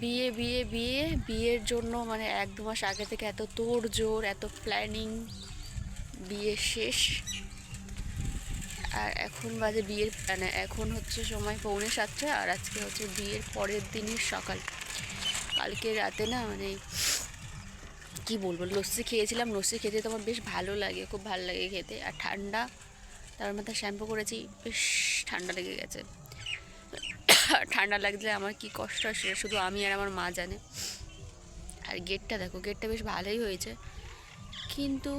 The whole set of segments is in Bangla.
বিয়ে বিয়ে বিয়ে, বিয়ের জন্য মানে এক দু মাস আগে থেকে এত তোড় জোর এত প্ল্যানিং বিয়ে শেষ। আর এখন বাজে বিয়ের মানে এখন হচ্ছে সময় পৌনে সাতটা আর আজকে হচ্ছে বিয়ের পরের দিনের সকাল। কালকে রাতে না মানে কি বলব, লস্যি খেয়েছিলাম। লস্যি খেতে তো আমার বেশ ভালো লাগে, খুব ভালো লাগে খেতে। আর ঠান্ডা, তার মাথায় শ্যাম্পু করেছি, বেশ ঠান্ডা লেগে গেছে। ঠান্ডা লাগলে আমার কি কষ্ট হয় সেটা শুধু আমি আর আমার মা জানে। আর গেটটা দেখো গেটটা বেশ ভালোই হয়েছে। কিন্তু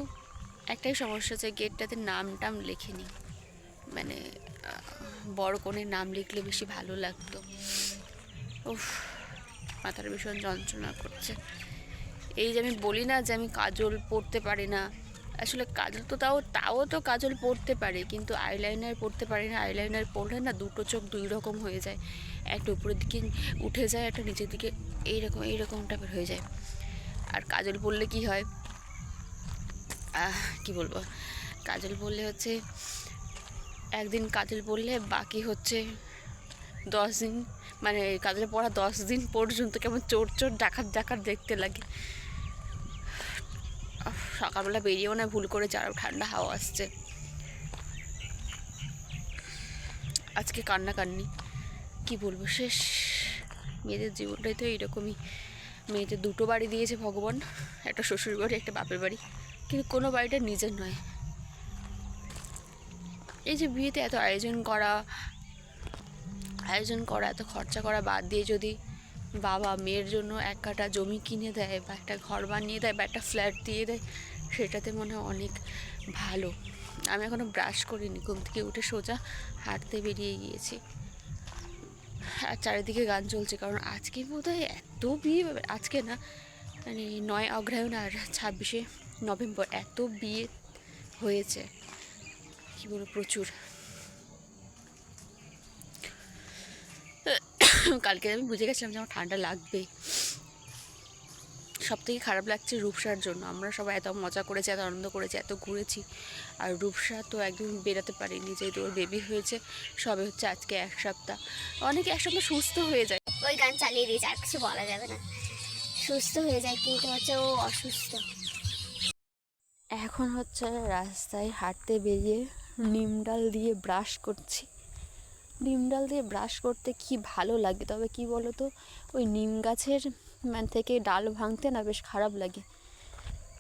একটাই সমস্যা হচ্ছে গেটটাতে নাম টাম লেখেনি। মানে বড় কোণের নাম লিখলে বেশি ভালো লাগতো। উফ মাথার ভীষণ যন্ত্রণা করছে। এই যে আমি বলি না যে আমি কাজল পড়তে পারি না আসলে কাজল তো তাও তাও তো কাজল পরতে পারে, কিন্তু আইলাইনার পরতে পারে না। আইলাইনার পরলে না দুটো চোখ দুই রকম হয়ে যায়। একটা উপরের দিকে উঠে যায়, একটা নিচের দিকে এইরকম এইরকম টাইপের হয়ে যায়। আর কাজল পরলে কি হয়? কি বলব? কাজল পরলে হচ্ছে, একদিন কাজল পরলে বাকি হচ্ছে দশ দিন মানে কাজল পড়া দশ দিন পর্যন্ত কেমন চোর চোর ডাকাত ডাকাত দেখতে লাগে। সকালবেলা বেরিয়েও না ভুল করে আরও ঠান্ডা হাওয়া আসছে। আজকে কান্নাকান্নি কি বলব, শেষ। মেয়েদের জীবনটাই তো এইরকমই। মেয়েদের দুটো বাড়ি দিয়েছে ভগবান, একটা শ্বশুর বাড়ি, একটা বাপের বাড়ি। কিন্তু কোনো বাড়িটা নিজের নয়। এই যে বিয়েতে এত আয়োজন করা আয়োজন করা, এত খরচা করা বাদ দিয়ে যদি বাবা মেয়ের জন্য এক কাটা জমি কিনে দেয় বা একটা ঘর বানিয়ে দেয় বা একটা ফ্ল্যাট দিয়ে দেয়, সেটাতে মনে হয় অনেক ভালো। আমি এখনও ব্রাশ করিনি, ঘুম থেকে উঠে সোজা হাঁটতে বেরিয়ে গিয়েছি। আর চারিদিকে গান চলছে, কারণ আজকে বোধ হয় এত বিয়ে, আজকে না মানে নয় অগ্রহায়ণ আর ছাব্বিশে নভেম্বর, এত বিয়ে হয়েছে। কী বলব, প্রচুর। কালকে আমি বুঝে গেছিলাম যে আমার ঠান্ডা লাগবে। সব থেকে খারাপ লাগছে রূপসার জন্য। আমরা সবাই এত মজা করেছি এত আনন্দ করেছি এত ঘুরেছি। আর রূপসা তো একদম বেরোতে পারিনি যেহেতু ওর বেবি হয়েছে সবে হচ্ছে আজকে এক সপ্তাহ। অনেকে এক সপ্তাহ সুস্থ হয়ে যায়। ওই গান চালিয়ে দিয়েছে আর কিছু বলা যাবে না। সুস্থ হয়ে যায় কিন্তু হচ্ছে ও অসুস্থ। এখন হচ্ছে রাস্তায় হাঁটতে বেরিয়ে নিম ডাল দিয়ে ব্রাশ করছি। নিম ডাল দিয়ে ব্রাশ করতে কি ভালো লাগে? তবে কি বলো তো ওই নিম গাছের মানে থেকে ডাল ভাঙতে না বেশ খারাপ লাগে।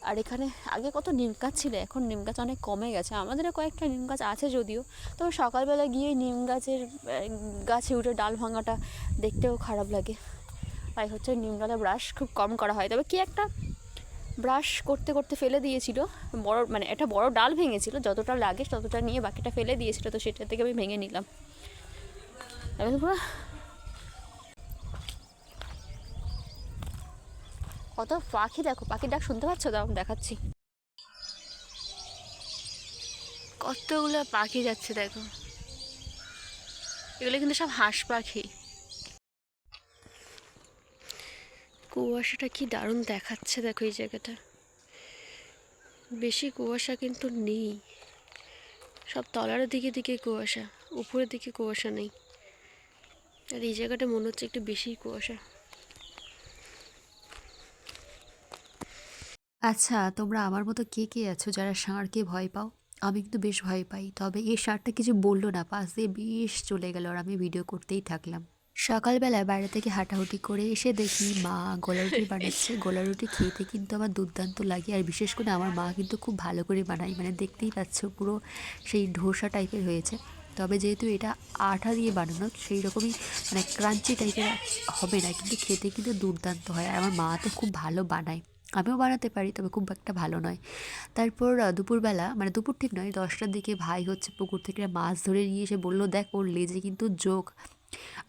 আর এখানে আগে কত নিম গাছ ছিল, এখন নিম গাছ অনেক কমে গেছে। আমাদের কয়েকটা নিম গাছ আছে যদিও, তবে সকালবেলা গিয়ে নিম গাছের গাছে উঠে ডাল ভাঙাটা দেখতেও খারাপ লাগে। তাই হচ্ছে নিম ডালে ব্রাশ খুব কম করা হয়। তবে কি একটা ব্রাশ করতে করতে ফেলে দিয়েছিল, বড় মানে একটা বড় ডাল ভেঙেছিল, যতটা লাগে ততটা নিয়ে বাকিটা ফেলে দিয়েছিল, তো সেটা থেকে আমি ভেঙে নিলাম। তো কত পাখি দেখো, পাখির ডাক শুনতে পাচ্ছ আমি দেখাচ্ছি। কতগুলো পাখি যাচ্ছে দেখো। এগুলো কিন্তু সব হাঁস পাখি। কুয়াশাটা কি দারুণ দেখাচ্ছে দেখো এই জায়গাটা। বেশি কুয়াশা কিন্তু নেই। সব তলার দিকে দিকে কুয়াশা, উপরের দিকে কুয়াশা নেই। আর এই জায়গাটা মনে হচ্ছে একটু বেশি কুয়াশা। আচ্ছা তোমরা আমার মতো কে কে আছো যারা ষাঁড়কে ভয় পাও? আমি কিন্তু বেশ ভয় পাই, তবে এই ষাঁড়টা কিছু বলল না, পাশ দিয়ে বেশ চলে গেল আর আমি ভিডিও করতেই থাকলাম। সকালবেলা বাইরে থেকে হাঁটাহুটি করে এসে দেখি মা গোলা রুটি বানাচ্ছে। গোলা রুটি খেতে কিন্তু আমার দুর্দান্ত লাগে আর বিশেষ করে আমার মা কিন্তু খুব ভালো করে বানায় মানে দেখতেই পাচ্ছ পুরো সেই ধোসা টাইপের হয়েছে। তবে যেহেতু এটা আঠা দিয়ে বানানো, সেই রকমই মানে ক্রাঞ্চি টাইপের হবে না, কিন্তু খেতে কিন্তু দুর্দান্ত হয়। আর আমার মা তো খুব ভালো বানায়। আমিও বানাতে পারি, তবে খুব একটা ভালো নয়। তারপর দুপুরবেলা মানে দুপুর ঠিক নয়, দশটার দিকে ভাই হচ্ছে পুকুর থেকে মাছ ধরে নিয়ে এসে বলল, দেখ, ওর লেজে কিন্তু যোগ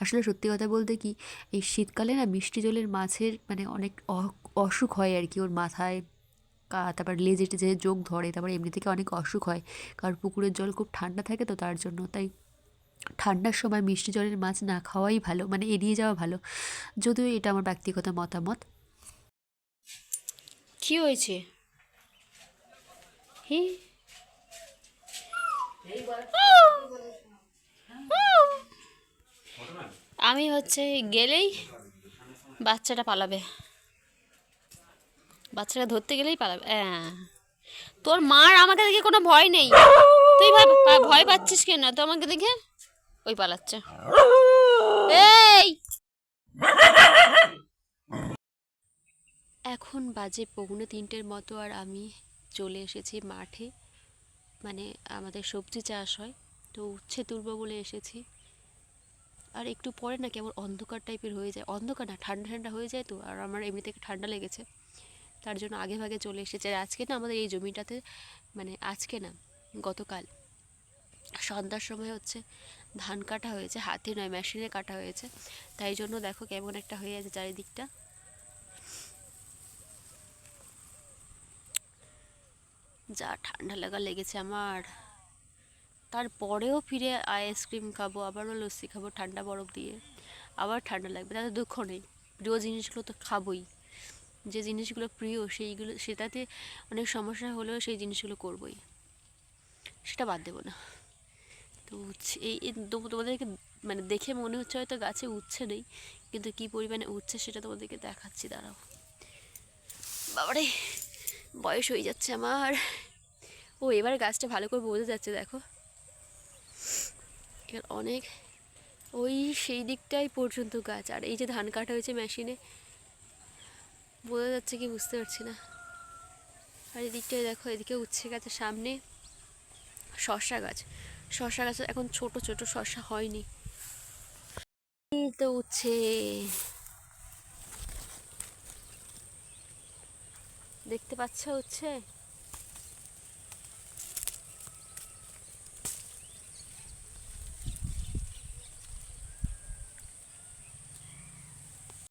আসলে সত্যি কথা বলতে কি, এই শীতকালে না মিষ্টি জলের মাছের মানে অনেক অসুখ হয় আর কি, ওর মাথায় তারপর লেজে টেজে যোগ ধরে, তারপর এমনি থেকে অনেক অসুখ হয়। কারণ পুকুরের জল খুব ঠান্ডা থাকে তো তার জন্য, তাই ঠান্ডার সময় মিষ্টি জলের মাছ না খাওয়াই ভালো মানে এড়িয়ে যাওয়া ভালো। যদিও এটা আমার ব্যক্তিগত মতামত। কি হয়েছে? হি? আমি হচ্ছে গেলেই বাচ্চাটা পালাবে। বাচ্চাটা ধরতে গেলেই পালাবে। হ্যাঁ। তোর মার আমাকে দেখে কোনো ভয় নেই। তুই ভয় ভয় পাচ্ছিস কেন? তো আমাকে দেখে ওই পালাচ্ছে। এই! এখন বাজে পৌনে তিনটের মতো আর আমি চলে এসেছি মাঠে। মানে আমাদের সবজি চাষ হয়। তো উচ্ছে তুলবো বলে এসেছি। আর একটু পরে না কেমন অন্ধকার টাইপের হয়ে যায়। অন্ধকার না, ঠান্ডা ঠান্ডা হয়ে যায় তো। আর আমার এমনি থেকে ঠান্ডা লেগেছে। তার জন্য আগে ভাগে চলে এসেছে। আর আজকে না আমাদের এই জমিটাতে মানে আজকে না, গতকাল সন্ধ্যার সময় হচ্ছে ধান কাটা হয়েছে, হাতে নয়, মেশিনে কাটা হয়েছে। তাই জন্য দেখো কেমন একটা হয়ে আছে চারিদিকটা। যা ঠান্ডা লাগা লেগেছে আমার। তারপরেও ফিরে আইসক্রিম খাব, আবারও লস্যি খাব, ঠান্ডা বরফ দিয়ে। আবার ঠান্ডা লাগবে, তাতে দুঃখ নেই। প্রিয় জিনিসগুলো তো খাবোই। যে জিনিসগুলো প্রিয় সেইগুলো, সেটাতে অনেক সমস্যা হলেও সেই জিনিসগুলো করবোই। সেটা বাদ দেবো না। তো উচ্ছে, এই তোমাদেরকে মানে দেখে মনে হচ্ছে হয়তো গাছে উচ্ছে নেই, কিন্তু কী পরিমাণে উচ্ছে সেটা তোমাদেরকে দেখাচ্ছি, দাঁড়াও। বাবারে, বয়স হয়ে যাচ্ছে আমার। ও, এবার গাছটা ভালো করে বোঝা যাচ্ছে, দেখো। এখানে অনেক, ওই সেই দিকটাই পর্যন্ত গাছ। আর এই যে ধান কাটা হয়েছে মেশিনে বোঝা যাচ্ছে কি বুঝতে পারছি না। আর এদিকটায় দেখো, এদিকে উচ্ছে গাছের সামনে শশা গাছ। শশা গাছ এখন ছোট ছোট শশা হয়নি। তো উচ্ছে। দেখতে পাচ্ছ উচ্ছে?